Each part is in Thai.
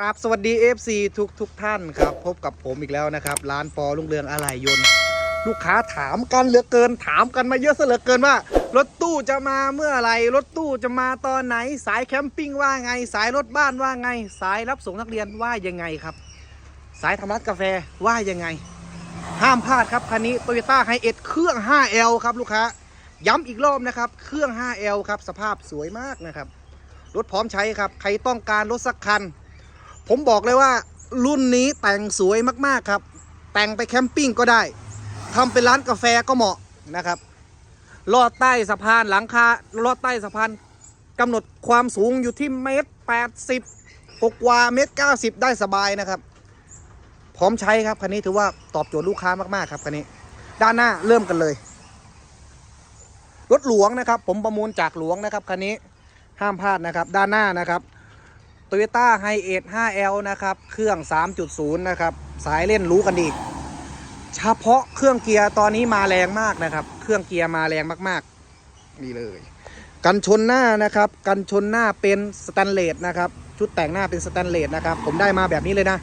ครับสวัสดี FC ทุกทุกท่านครับ พบกับผมอีกแล้วนะครับ ร้านปอลุงเรืองอะไหล่ยนต์ ลูกค้าถามกันเหลือเกินถามกันมาเยอะซะเหลือเกินว่า รถตู้จะมาเมื่อไหรรถตู้จะมาตอนไหน สายแคมปิ้งว่าไง สายรถบ้านว่าไง สายรับส่งนักเรียนว่ายังไงครับ สายทำร้านกาแฟว่ายังไง ห้ามพลาดครับคันนี้ Toyota h i เอ็ดเครื่อง 5L ครับลูกค้าย้ำอีกรอบนะครับเครื่อง 5L ครับสภาพสวยมากนะครับรถพร้อมใช้ครับใครต้องการรถสักคัน ผมบอกเลยว่ารุ่นนี้แต่งสวยมากๆครับ แต่งไปแคมปิ้งก็ได้ทำเป็นร้านกาแฟก็เหมาะนะครับลอดใต้สะพานหลังคาลอดใต้สะพานกำหนดความสูงอยู่ที่เมตรแปดสิบกว่าเมตรเก้าสิบได้สบายนะครับ พร้อมใช้ครับคันนี้ถือว่าตอบโจทย์ลูกค้ามากๆครับคันนี้ ด้านหน้าเริ่มกันเลย รถหลวงนะครับ ผมประมูลจากหลวงนะครับคันนี้ห้ามพลาดนะครับ ด้านหน้านะครับ Toyota h i เอ็ด 5L นะครับ เครื่อง 3.0 นะครับ สายเล่นรู้กันดี เฉพาะเครื่องเกียร์ตอนนี้มาแรงมากนะครับ เครื่องเกียร์มาแรงมากๆ นี่เลย กันชนหน้านะครับ กันชนหน้าเป็นสแตนเลสนะครับ ชุดแต่งหน้าเป็นสแตนเลสนะครับ ผมได้มาแบบนี้เลยนะ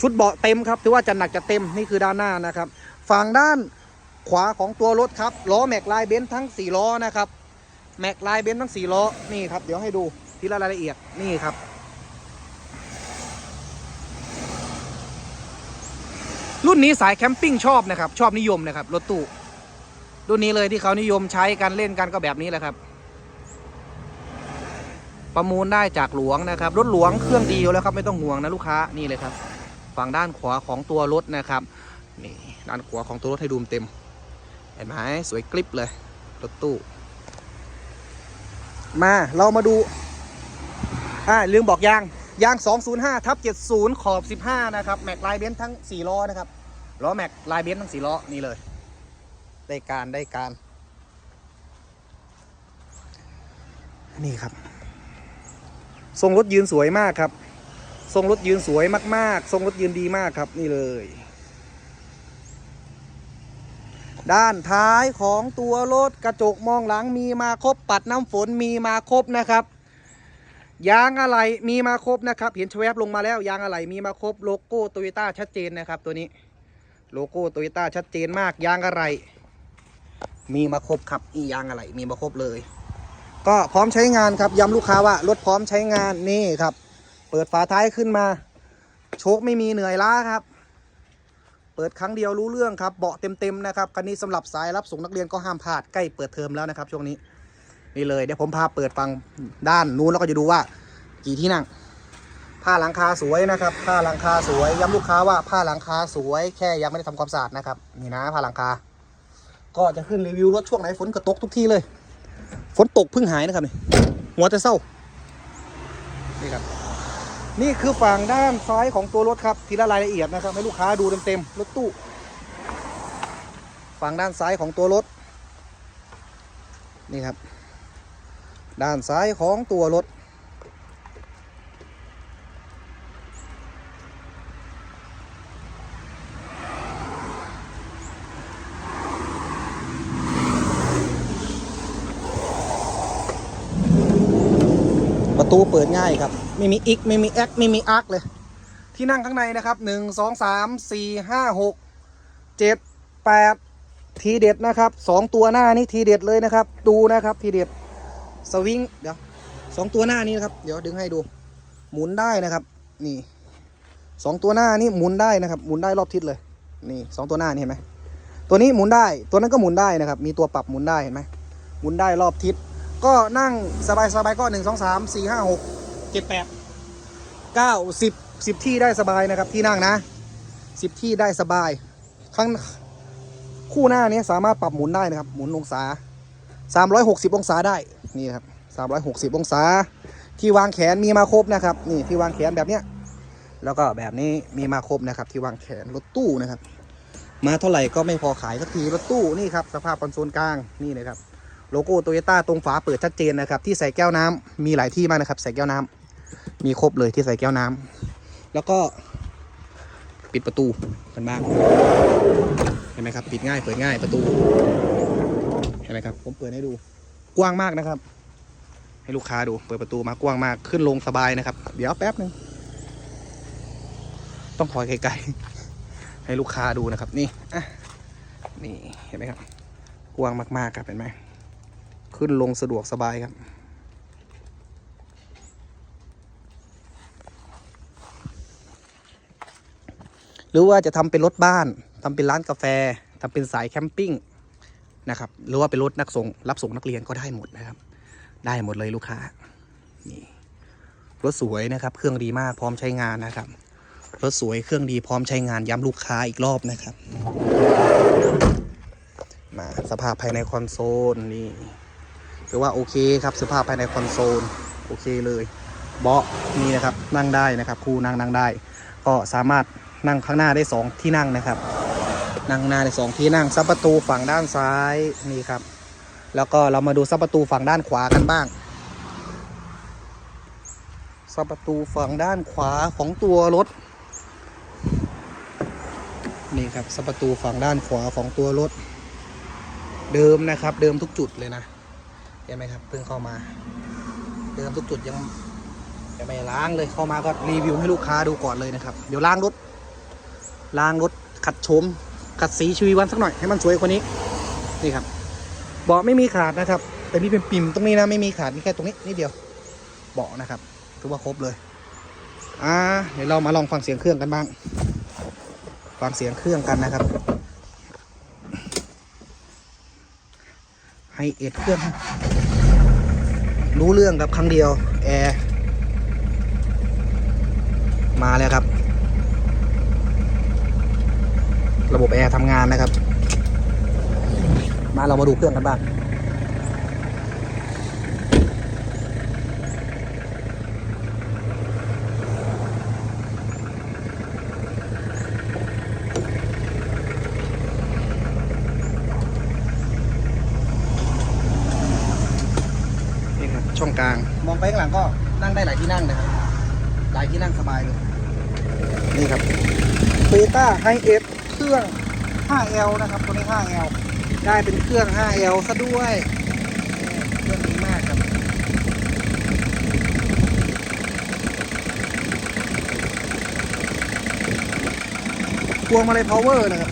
ชุดเบาะเต็มครับ ถือว่าจะหนักจะเต็ม นี่คือด้านหน้านะครับ ฝั่งด้านขวาของตัวรถครับ ล้อแม็กลายเบนซ์ทั้ง 4 ล้อนะครับ แม็กลายเบนซ์ทั้ง 4 ล้อ นี่ครับ เดี๋ยวให้ดูทีละรายละเอียด นี่ครับ รุ่นนี้สายแคมปิ้งชอบนะครับ ชอบนิยมนะครับรถตู้รุ่นนี้เลยที่เขานิยมใช้กันเล่นกันก็แบบนี้แหละครับ ประมูลได้จากหลวงนะครับ รถหลวงเครื่องดีอยู่แล้วครับไม่ต้องห่วงนะลูกค้านี่เลยครับ ฝั่งด้านขวาของตัวรถนะครับนี่ด้านขวาของตัวรถให้ดูเต็ม เห็นไหมสวยกริบเลยรถตู้ มาเรามาดูอ่าลืมบอกยาง ยาง 205ทับ70 ขอบ 15 นะครับ แม็กลายเบนซ์ทั้ง 4 ล้อนะครับ ล้อแม็กลายเบนซ์ทั้ง 4 ล้อ นี่เลย ได้การได้การ นี่ครับ ทรงรถยืนสวยมากครับ ทรงรถยืนสวยมากๆ ทรงรถยืนดีมากครับ นี่เลย ด้านท้ายของตัวรถกระจกมองหลังมีมาครบ ปัดน้ำฝนมีมาครบนะครับ ยางอะไหล่มีมาครบนะครับเห็นชแวบลงมาแล้วยางอะไหล่มีมาครบโลโก้โตโยต้าชัดเจนนะครับ ตัวนี้โลโก้โตโยต้าชัดเจนมากยางอะไหล่มีมาครบครับอียางอะไหล่มีมาครบเลย ก็พร้อมใช้งานครับย้ำลูกค้าว่ารถพร้อมใช้งานนี่ครับ เปิดฝาท้ายขึ้นมา โชคไม่มีเหนื่อยล้าครับ เปิดครั้งเดียวรู้เรื่องครับเบาะเต็มๆนะครับคันนี้สำหรับสายรับส่งนักเรียนก็ห้ามพลาดใกล้เปิดเทอมแล้วนะครับช่วงนี้ นี่เลยเดี๋ยวผมพาเปิดฟังด้านนู้นแล้วก็จะดูว่า กี่ที่นั่ง ผ้าหลังคาสวยนะครับ ผ้าหลังคาสวยย้ำลูกค้าว่าผ้าหลังคาสวยแค่ยังไม่ได้ทำความสะอาดนะครับนี่นะผ้าหลังคา ก็จะขึ้นรีวิวรถช่วงไหนฝนก็ตกทุกที่เลย ฝนตกเพิ่งหายนะครับนี่หัวจะเศร้านี่ครับนี่คือฝั่งด้านซ้ายของตัวรถครับทีละรายละเอียดนะครับ ให้ลูกค้าดูเต็มๆรถตู้ฝั่งด้านซ้ายของตัวรถ นี่ครับ ด้านซ้ายของตัวรถ ประตูเปิดง่ายครับ ไม่มีอิก ไม่มีแอคไม่มีอาร์คเลย ที่นั่งข้างในนะครับหนึ่งสองสามสี่ห้าหกเจ็ดแปดทีเด็ดนะครับสองตัวหน้านี่ทีเด็ดเลยนะครับ ดูนะครับทีเด็ด สวิงเดี๋ยวสองตัวหน้านี้นะครับ เดี๋ยวดึงให้ดู หมุนได้นะครับ นี่สองตัวหน้านี่หมุนได้นะครับ หมุนได้รอบทิศเลย นี่สองตัวหน้านี่เห็นไหมตัวนี้หมุนได้ ตัวนั้นก็หมุนได้นะครับ มีตัวปรับหมุนได้เห็นไหมหมุนได้รอบทิศ ก็นั่งสบายสบายๆก็หนึ่งสองสามสี่ห้าหกเจ็ดแปดเก้าสิบสิบที่ได้สบายนะครับ ที่นั่งนะสิบที่ได้สบายข้างคู่หน้านี้สามารถปรับหมุนได้นะครับ หมุนองศา สามร้อยหกสิบองศาได้นี่ครับสามร้อยหกสิบองศา ที่วางแขนมีมาครบนะครับ นี่ที่วางแขนแบบเนี้ยแล้วก็แบบนี้มีมาครบนะครับ ที่วางแขนรถตู้นะครับ มาเท่าไหร่ก็ไม่พอขายสักทีรถตู้นี่ครับสภาพคอนโซลกลางนี่เลยครับโลโก้โตโยต้าตรงฝาเปิดชัดเจนนะครับ ที่ใส่แก้วน้ำมีหลายที่มากนะครับ ใส่แก้วน้ำมีครบเลยที่ใส่แก้วน้ำแล้วก็ปิดประตูกันบ้างเห็นไหมครับ ปิดง่ายเปิดง่ายประตู ห็นไหมครับ ผมเปิดให้ดูกว้างมากนะครับ ให้ลูกค้าดู เปิดประตูมากว้างมากขึ้นลงสบายนะครับ เดี๋ยวแป๊บหนึ่งต้องถอยไกลๆให้ลูกค้าดูนะครับ นี่อะนี่เห็นไหมครับกว้างมากๆครับเห็นไหมขึ้นลงสะดวกสบายครับหรือว่าจะทำเป็นรถบ้านทำเป็นร้านกาแฟทำเป็นสายแคมปิ้ง นะครับ หรือว่าเป็นรถนักส่งรับส่งนักเรียนก็ได้หมดนะครับ ได้หมดเลยลูกค้านี่รถสวยนะครับ เครื่องดีมากพร้อมใช้งานนะครับรถสวยเครื่องดีพร้อมใช้งานย้ำลูกค้าอีกรอบนะครับ มาสภาพภายในคอนโซลนี่ถือว่าโอเคครับสภาพภายในคอนโซลโอเคเลยเบาะนี่นะครับนั่งได้นะครับคู่นั่งนั่งได้ ก็สามารถนั่งข้างหน้าได้สองที่นั่งนะครับ นั่งหน้าได้สองที่นั่งซับประตูฝั่งด้านซ้ายนี่ครับ แล้วก็เรามาดูซับประตูฝั่งด้านขวากันบ้างซับประตูฝั่งด้านขวาของตัวรถ นี่ครับซับประตูฝั่งด้านขวาของตัวรถ เดิมนะครับ เดิมทุกจุดเลยนะเห็นไหมครับเพิ่งเข้ามา เดิมทุกจุดยังยังไม่ล้างเลยเข้ามาก็รีวิวให้ลูกค้าดูก่อนเลยนะครับ เดี๋ยวล้างรถล้างรถขัดโฉม ขัดสีชีวีวันสักหน่อยให้มันสวยกว่านี้นี่ครับเบาะไม่มีขาดนะครับ แต่นี่เป็นปิ่มตรงนี้นะไม่มีขาดมีแค่ตรงนี้นิดเดียวเบาะนะครับถือว่าครบเลยอ่าเดี๋ยวเรามาลองฟังเสียงเครื่องกันบ้าง ฟังเสียงเครื่องกันนะครับให้เอ็ดเครื่อง รู้เรื่องกับครั้งเดียวแอร์มาแล้วครับ ระบบแอร์ทำงานนะครับ มาเรามาดูเครื่องกันบ้างนี่ครับช่องกลาง มองไปข้างหลังก็นั่งได้หลายที่นั่งนะครับ หลายที่นั่งสบายเลย นี่ครับ t o y ต้าไฮเอฟ รื่อง 5L นะครับตัวนี้ 5L ได้เป็นเครื่อง 5L ซะด้วยเครื่องดีมากครับพวงมาลัย power นะครับ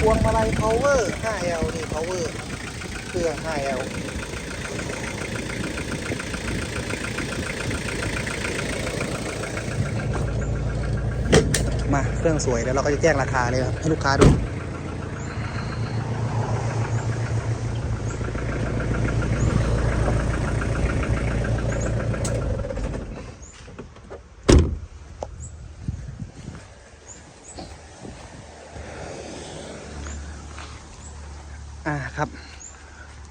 พวงมาลัย power 5L นี่ power เครื่อง 5L มาเครื่องสวยแล้วเราก็จะแจ้งราคาเลยครับให้ลูกค้าดูอ่าครับ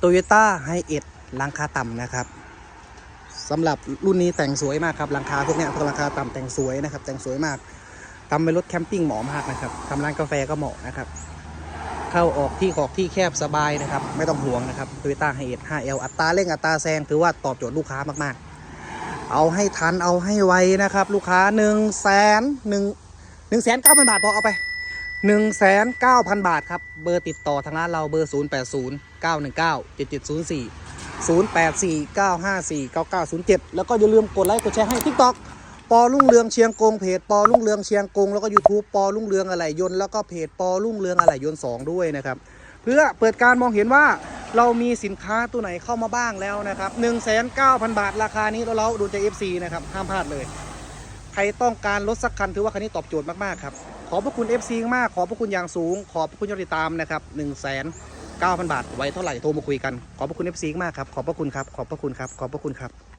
Toyota h i เอ็ดราคาต่ำนะครับสำหรับรุ่นนี้แต่งสวยมากครับราคาพวกนี้พวกราคาต่ำแต่งสวยนะครับ แต่งสวยมาก ทำเป็นรถแคมปิ้งเหมาะมากนะครับทำร้านกาแฟก็เหมาะนะครับ เข้าออกที่ขอกที่แคบสบายนะครับ ไม่ต้องห่วงนะครับ Toyota h i เอ็ด 5L อัตราเร่งอัตราแซงถือว่าตอบโจทย์ลูกค้ามากๆ เอาให้ทันเอาให้ไวนะครับ ลูกค้า1นึ่งแสนหนึ่งหนึ่งแสนเก้าพันบาทพอเอาไป1นึ่งแสนเก้าพันบาทครับ เบอร์ติดต่อทางร้านเราเบอร์ 0 8 0 9 1 9 7 7 0 4 0 8 4 9 5 4 9 9 0 7 แล้วก็อย่าลืมกดไลค์กดแชร์ให้ TikTok ปอรุ่งเรืองเชียงกงเพจปอรุ่งเรืองเชียงกงแล้วก็ YouTube ปอรุ่งเรืองอะไรยนต์แล้วก็เพจปอรุ่งเรืองอะไรยนต์2ด้วยนะครับ เพื่อเปิดการมองเห็นว่าเรามีสินค้าตัวไหนเข้ามาบ้างแล้วนะครับ1 9 0 0 0 บาทราคานี้เราดูจาก FC นะครับห้ามพลาดเลย ใครต้องการรถสักคันถือว่าคันนี้ตอบโจทย์มากๆครับขอบพระคุณ FC มากขอบพระคุณอย่างสูง ขอบพระคุณยอดติดตามนะครับ1 9 0 0 0 บาท ไว้เท่าไหร่โทรมาคุยกัน ขอบพระคุณ FC มากครับขอบพระคุณครับขอบพระคุณครับขอบพระคุณครับ